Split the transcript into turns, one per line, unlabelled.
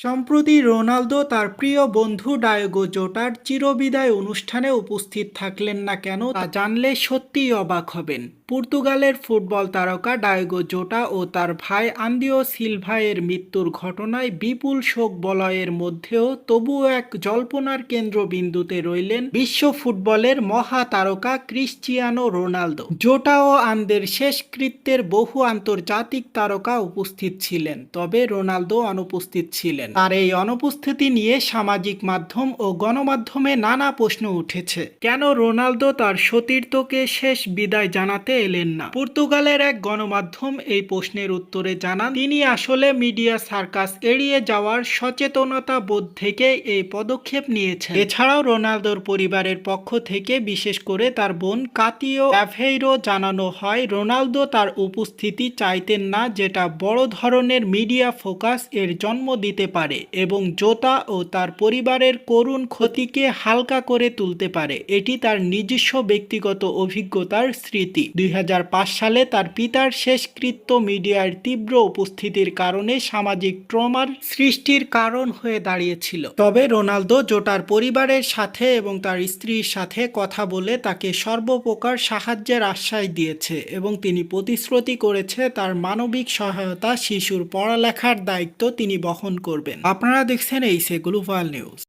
সম্প্রতি রোনালদো তার প্রিয় বন্ধু ডায়গো জোটার চিরবিদায় অনুষ্ঠানে উপস্থিত থাকলেন না কেন তা জানলে সত্যিই অবাক হবেন। পর্তুগালের ফুটবল তারকা ডায়গো জোটা ও তার ভাই আন্দিও সিলভায়ের মৃত্যুর ঘটনায় বিপুল শোক বলয়ের মধ্যেও তবুও এক জল্পনার কেন্দ্রবিন্দুতে রইলেন বিশ্ব ফুটবলের মহা তারকা ক্রিশ্চিয়ানো রোনালদো। জোটা ও আন্দের শেষকৃত্যের বহু আন্তর্জাতিক তারকা উপস্থিত ছিলেন, তবে রোনালদো অনুপস্থিত ছিলেন। তার এই অনুপস্থিতি নিয়ে সামাজিক মাধ্যম ও গণমাধ্যমে নানা প্রশ্ন উঠেছে। কেন রোনালদো তার সতীর্থকে শেষ বিদায় জানাতে এলেন না। পর্তুগালের এক গণমাধ্যম এই প্রশ্নের উত্তরে জানান, তিনি আসলে মিডিয়া সার্কাস এড়িয়ে যাওয়ার সচেতনতা বোধ থেকে এই পদক্ষেপ নিয়েছেন। এছাড়াও রোনালদোর পরিবারের পক্ষ থেকে, বিশেষ করে তার বোন কাতিও অ্যাভেইরো জানানো হয়, রোনালদো তার উপস্থিতি চাইতেন না যেটা বড় ধরনের মিডিয়া ফোকাস এর জন্ম দিতে পারে এবং জোতা ও তার পরিবারের করুণ ক্ষতিকে হালকা করে তুলতে পারে। এটি তার নিজস্ব ব্যক্তিগত অভিজ্ঞতার স্মৃতি। দুই হাজার পাঁচ সালে তার পিতার শেষকৃত্য মিডিয়ার তীব্র উপস্থিতির কারণে সামাজিক ট্রমার সৃষ্টির কারণ হয়ে দাঁড়িয়েছিল। তবে রোনালদো জোটার পরিবারের সাথে এবং তার স্ত্রীর সাথে কথা বলে তাকে সর্বপ্রকার সাহায্যের আশ্বাস দিয়েছে এবং তিনি প্রতিশ্রুতি করেছে তার মানবিক সহায়তা, শিশুর পড়ালেখার দায়িত্ব তিনি বহন করবেন। আপনারা দেখছেন এই সে গ্লোবাল নিউজ।